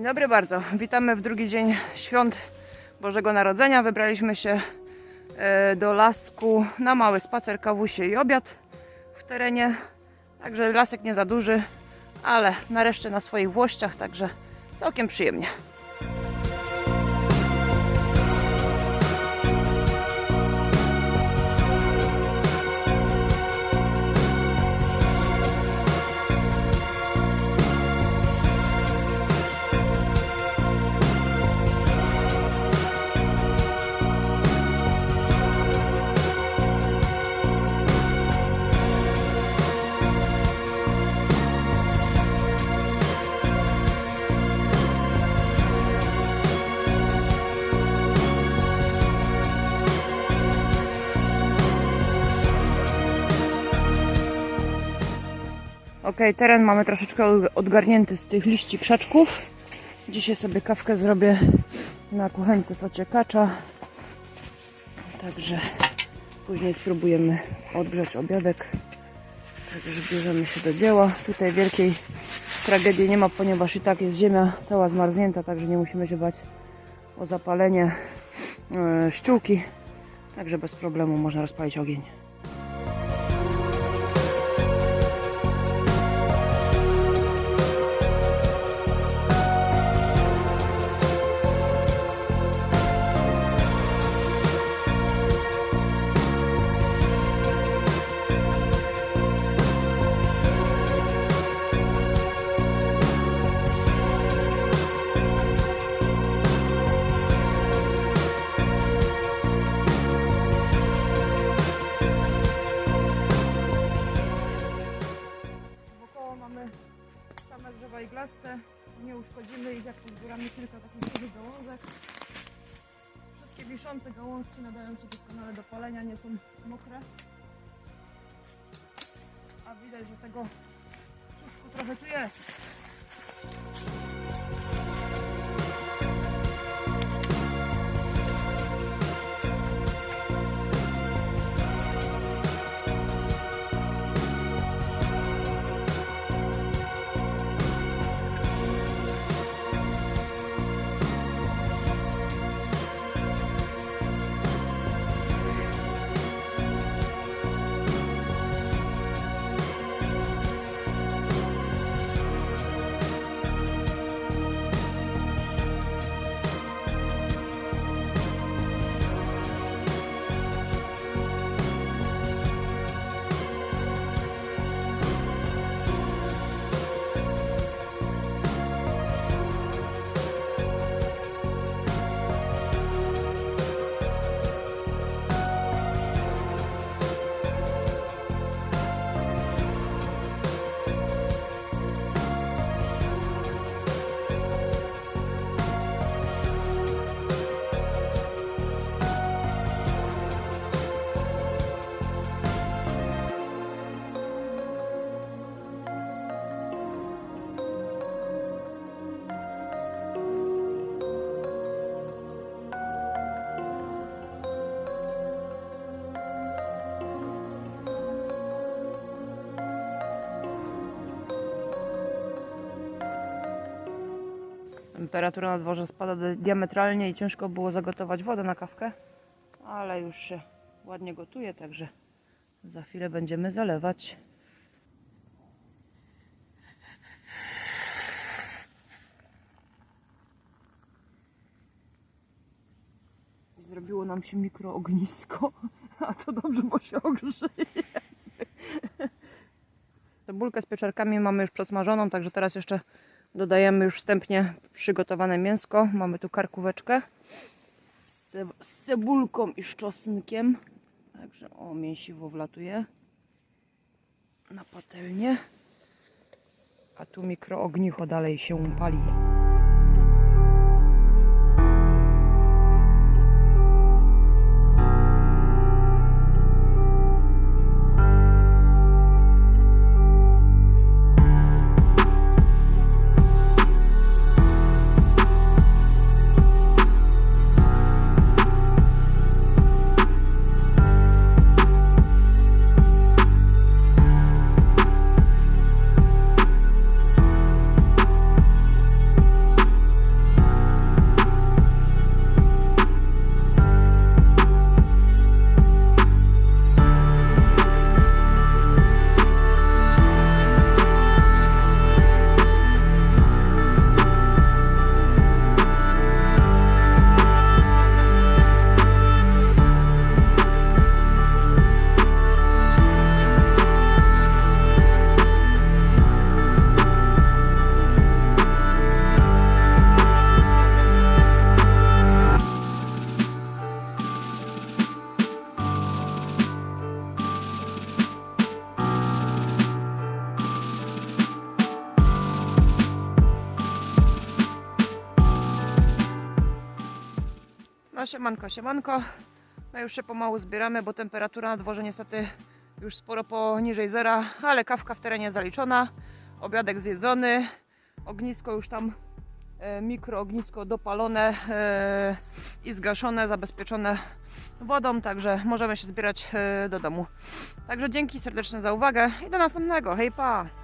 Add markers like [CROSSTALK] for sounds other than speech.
Dzień dobry bardzo. Witamy w drugi dzień świąt Bożego Narodzenia. Wybraliśmy się e, do lasku na mały spacer, kawusie i obiad w terenie. Także lasek nie za duży, ale nareszcie na swoich włościach, także całkiem przyjemnie. Ok, teren mamy troszeczkę odgarnięty z tych liści krzaczków. Dzisiaj sobie kawkę zrobię na kuchence z ociekacza. Także później spróbujemy odgrzać obiadek. Także bierzemy się do dzieła. Tutaj wielkiej tragedii nie ma, ponieważ i tak jest ziemia cała zmarznięta, także nie musimy się bać o zapalenie e, ściółki. Także bez problemu można rozpalić ogień. Nie uszkodzimy ich, jak pozbieramy kilka takich dużych gałązek. Wszystkie wiszące gałązki nadają się doskonale do palenia, nie są mokre. A widać, że tego suszku trochę tu jest. Temperatura na dworze spada di- diametralnie i ciężko było zagotować wodę na kawkę, ale już się ładnie gotuje, także za chwilę będziemy zalewać. Zrobiło nam się mikroognisko, [LAUGHS] a to dobrze, bo się ogrzeje. [LAUGHS] Cebulkę z pieczarkami mamy już przesmażoną, także teraz jeszcze Dodajemy już wstępnie przygotowane mięsko. Mamy tu karkóweczkę z, ce z cebulką i z czosnkiem. Także o, mięsiwo wlatuje na patelnię. A tu mikroognicho dalej się pali. No siemanko, siemanko. My już się pomału zbieramy, bo temperatura na dworze niestety już sporo poniżej zera, ale kawka w terenie zaliczona, obiadek zjedzony, ognisko już tam, e, mikroognisko dopalone e, i zgaszone, zabezpieczone wodą, także możemy się zbierać e, do domu. Także dzięki serdeczne za uwagę i do następnego. Hej pa!